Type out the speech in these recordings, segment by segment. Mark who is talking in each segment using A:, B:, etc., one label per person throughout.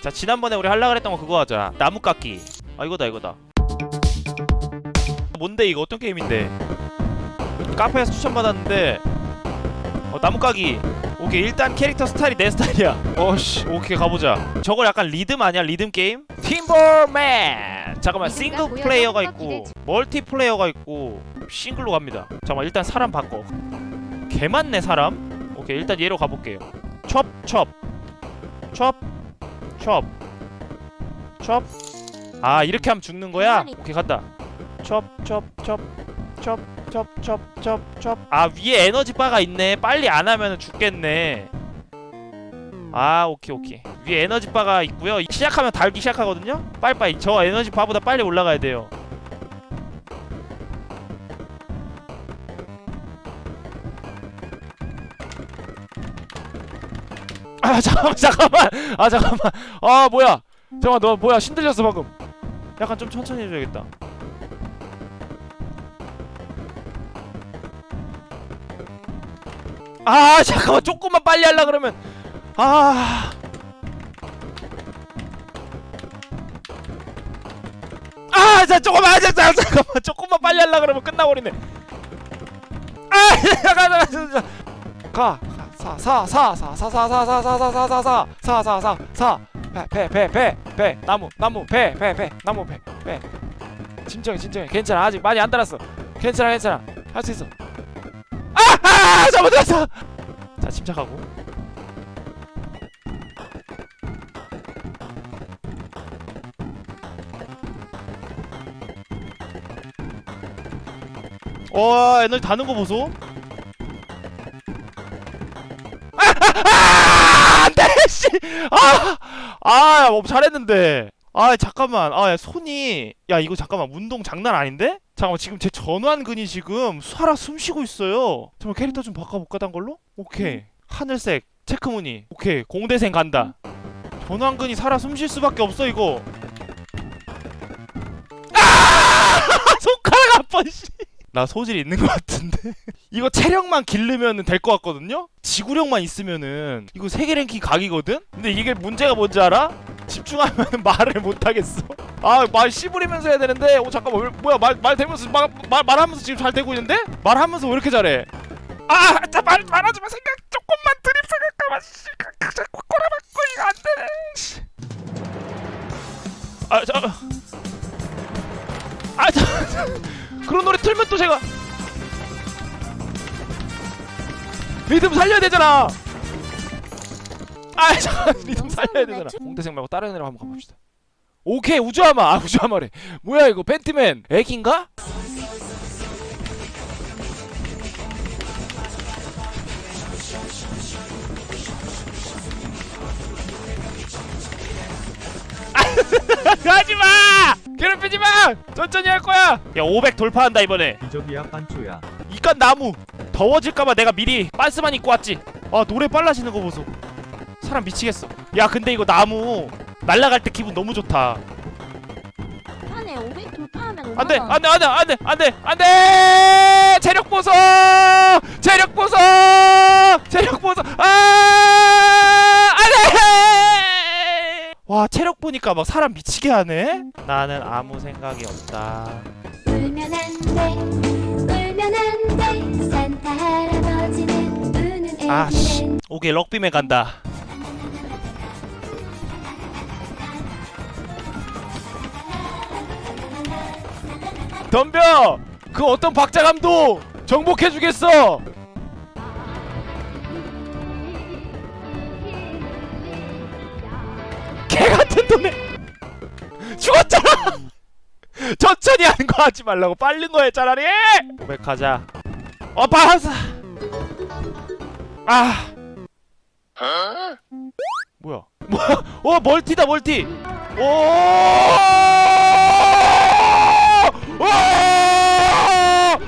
A: 자 지난번에 우리 할라 그랬던 거 그거 하자. 나무 깎기. 아 이거다 이거다. 뭔데 이거? 어떤 게임인데? 카페에서 추천받았는데. 어 나무 깎기. 오케이 일단 캐릭터 스타일이 내 스타일이야. 어씨. 오케이 가보자. 저걸 약간 리듬 아니야? 리듬 게임? 팀볼맨 잠깐만 싱글 플레이어가 있고 멀티 플레이어가 있고 싱글로 갑니다. 잠깐만 일단 사람 바꿔. 개 많네 사람. 오케이 일단 얘로 가볼게요. 첩첩 첩 첩. 첩. 아, 이렇게 하면 죽는 거야? 오케이, 간다. 첩, 첩, 첩. 첩, 첩, 첩, 첩, 첩. 아, 위에 에너지 바가 있네. 빨리 안 하면 죽겠네. 아, 오케이, 오케이. 위에 에너지 바가 있고요. 시작하면 달기 시작하거든요. 빨리빨리. 저 에너지 바보다 빨리 올라가야 돼요. 아, 잠깐만, 잠깐만. 아, 잠깐만. 아, 뭐야? 잠깐만, 너 뭐야? 신들렸어 방금. 약간 좀 천천히 해줘야겠다. 아, 잠깐만, 조금만 빨리 하려 그러면. 아. 아, 자, 조금만, 아, 자, 자, 잠깐만, 조금만 빨리 하려 그러면 끝나버리네. 아, 잠깐, 잠깐, 잠깐. 가, 사, 사, 사, 사, 사, 사, 사, 사, 사, 사, 사, 사, 사, 사, 사, 사, 사, 배, 배, 배, 배, 배, 나무, 나무, 배, 배, 배, 나무, 배, 배. 진정해, 진정해. 괜찮아, 아직 많이 안 달았어. 괜찮아, 괜찮아. 할수 있어. 아, 아, 잘못했어. 자, 침착하고. 와, 에너지 다는 거 보소. 아, 안 돼 씨. 아, 아, 뭐 잘했는데. 아, 잠깐만. 아, 야, 손이. 야, 이거 잠깐만. 운동 장난 아닌데? 잠깐만, 지금 제 전완근이 지금 살아 숨 쉬고 있어요. 잠깐 캐릭터 좀 바꿔볼까, 단 걸로? 오케이. 하늘색 체크무늬. 오케이. 공대생 간다. 전완근이 살아 숨 쉴 수밖에 없어, 이거. 아! 손가락 아파, 씨. 나 소질 있는 것 같은데. 이거 체력만 기르면 될 것 같거든요? 지구력만 있으면은 이거 세계 랭킹 각이거든? 근데 이게 문제가 뭔지 알아? 집중하면 말을 못하겠어 아말 씨부리면서 해야 되는데 어 잠깐만 왜, 뭐야 말, 말 되면서 말, 말, 말하면서 지금 잘 되고 있는데? 말하면서 왜 이렇게 잘해 아! 자, 말, 말하지 마 생각 조금만 드립 생각하면 씨 그, 그, 자꾸 꼬라박고 이거 안 되네 씨. 아 자, 아 자, 자, 그런 노래 틀면 또 제가 리듬 살려야 되잖아. 아, 잠깐 리듬 살려야 되잖아. 공대생 말고 다른 애랑 한번 가봅시다. 오케이 우주하마. 아 우주하마래. 뭐야 이거 벤트맨 애기인가? 가지 마! 괴롭히지 마! 천천히 할 거야. 야, 500 돌파한다 이번에.
B: 기적이야 깐초야.
A: 이깟 나무. 더워질까봐 내가 미리 빤스만 입고 왔지. 아 노래 빨라지는 거 보소. 사람 미치겠어. 야 근데 이거 나무 날라갈 때 기분 너무 좋다.
C: 판에 500 돌파하면
A: 안돼
C: 5만 원.
A: 안돼 안돼 안돼 안돼! 안돼 체력 보소! 체력 보소! 체력 보소! 아 와 체력 보니까 막 사람 미치게 하네? 나는 아무 생각이 없다.
D: 울면 안 돼, 울면 안 돼. 산타 할아버지는 우는
A: 아씨.
D: 애기는
A: 오케이 럭비맨 간다. 덤벼! 그 어떤 박자감도 정복해주겠어 돈에 죽었잖아! 천천히 하는 거 하지 말라고. 빠른 거 해 차라리! 500 가자. 어 바스 아! 뭐야? 뭐야 어 멀티다 멀티! 오! 오! 오! 아!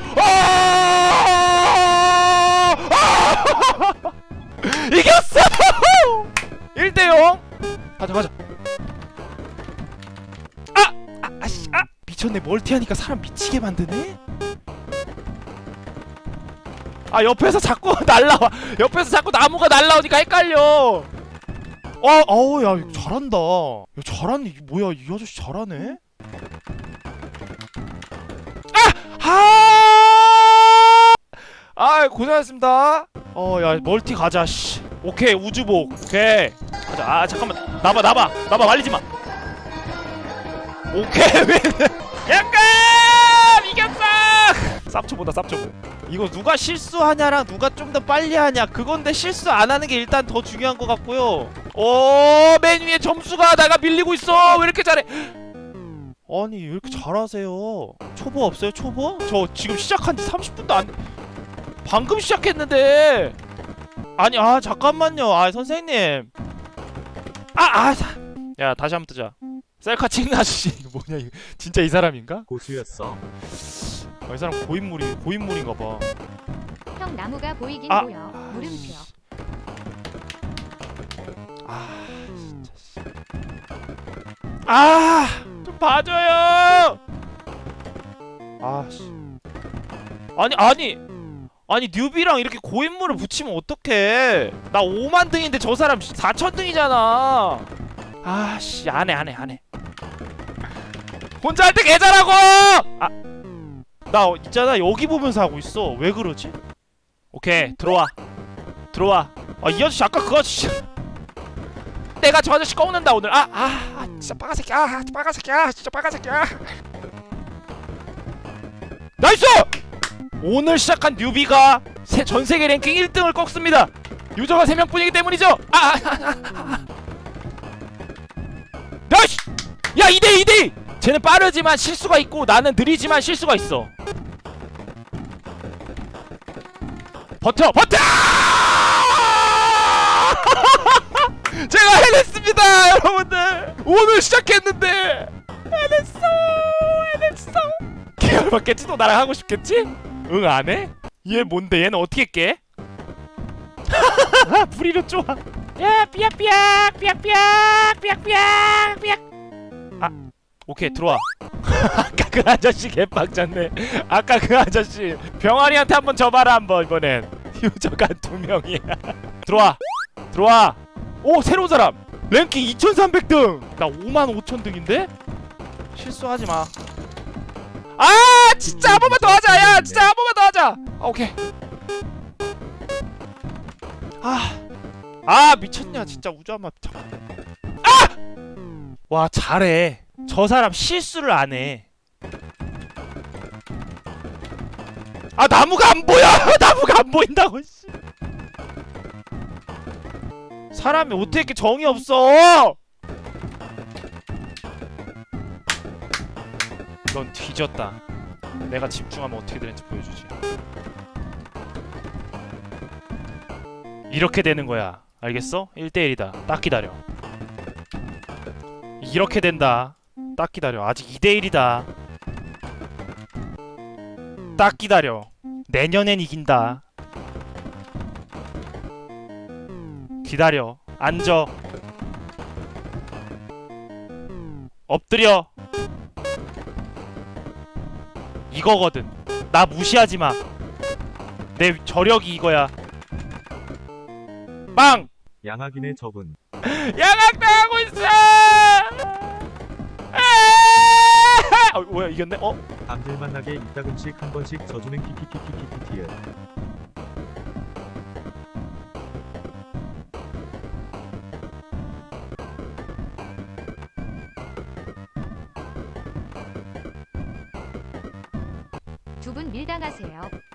A: 이겼어 아! 아씨 아! 미쳤네 멀티하니까 사람 미치게 만드네 아 옆에서 자꾸 날라와 옆에서 자꾸 나무가 날라오니까 헷갈려 어, 어우 야 잘한다. 야 잘하네. 이게 뭐야 이 아저씨 잘하네. 아! 하! 아 고생하셨습니다. 어 야 멀티 가자 씨. 오케이 우주복. 오케이. 가자. 아 잠깐만 나봐 나봐 나봐 말리지 마. 오케이 왜? 약간 이겼어. 쌉초보다 쌉초보. 이거 누가 실수하냐랑 누가 좀 더 빨리 하냐 그건데 실수 안 하는 게 일단 더 중요한 것 같고요. 오맨 위에 점수가 나가 밀리고 있어. 왜 이렇게 잘해? 아니 왜 이렇게 잘하세요? 초보 없어요 초보? 저 지금 시작한 지 30분도 안 방금 시작했는데 아니 아 잠깐만요 아 선생님 아아 야 다시 한번 뜨자 셀카 찍는 아저씨 이거 뭐냐 이거. 진짜 이 사람인가?
B: 고수였어.
A: 아, 이 사람 고인물이 고인물인가 봐.
D: 형 나무가 보이긴
A: 아.
D: 보여. 물음표.
A: 아 진짜 씨. 아 좀 봐줘요! 아 씨. 아니 아니 아니 뉴비랑 이렇게 고인물을 붙이면 어떡해? 나 5만 등인데 저 사람 4천 등이잖아. 아씨. 안해 안해 안해 혼자 할 때 개잘하고! 아 나 있잖아 여기 보면서 하고 있어. 왜 그러지? 오케이 들어와. 들어와. 아 이 아저씨 아까 그 아저씨. 내가 저 아저씨 꺾는다 오늘. 아아 아, 진짜 빠가 새끼. 아 아, 빠가 새끼. 아 진짜 빠가 새끼. 아. 나이스! 오늘 시작한 뉴비가 세, 전 세계 랭킹 1등을 꺾습니다. 유저가 3명뿐이기 때문이죠. 아, 아, 아, 아, 아. 나이스! 야 2대 2대 쟤는 빠르지만 실수가 있고 나는 느리지만 실수가 있어. 버텨 버텨! 제가 해냈습니다 여러분들! 오늘 시작했는데! 해냈어! 해냈어! 계열 받겠지? 또 나랑 하고 싶겠지? 응 안해? 얘 뭔데? 얘는 어떻게 깨? 부리로 좋아 야 삐약삐약 삐약삐약 삐약삐약 삐약. 아 오케이 들어와. 아까 그 아저씨 개빡쳤네. 아까 그 아저씨 병아리한테 한번 져봐라 한번 이번엔. 유저가 두 명이야 들어와. 들어와. 오 새로운 사람. 랭킹 2300등. 나 5만 5천 등인데? 실수하지 마. 아 진짜 한 번만 더 하자. 야 진짜 한 번만 더 하자. 아, 오케이. 아아 미쳤냐. 진짜 우주한마 아와 잘해 저 사람 실수를 안 해 아 나무가 안 보여 나무가 안 보인다고 씨. 사람이 어떻게 이렇게 정이 없어 넌 뒤졌다. 내가 집중하면 어떻게 되는지 보여주지. 이렇게 되는 거야. 알겠어? 1대1이다. 딱 기다려. 이렇게 된다. 딱 기다려. 아직 2대1이다. 딱 기다려. 내년엔 이긴다. 기다려. 앉아. 엎드려. 이거거든. 나 무시하지 마. 내 저력이 이거야. 빵!
B: 양악인의 적은
A: 양악당하고 있어! 어, 뭐야 이겼네? 어?
B: 남들 만나게 이따금씩 한 번씩 져주는 키키키키키키티에
D: 두분 밀당하세요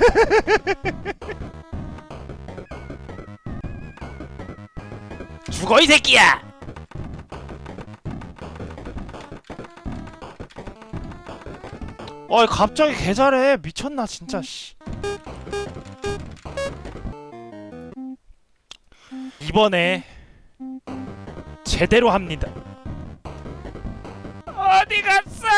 A: 죽어 이 새끼야! 어이 갑자기 개 잘해 미쳤나 진짜 씨. 이번에 제대로 합니다. 어디 갔어?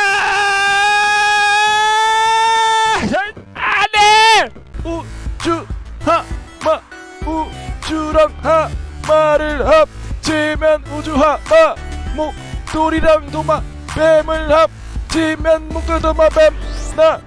A: 목돌이랑 도마 뱀을 합치면 목돌도마 뱀나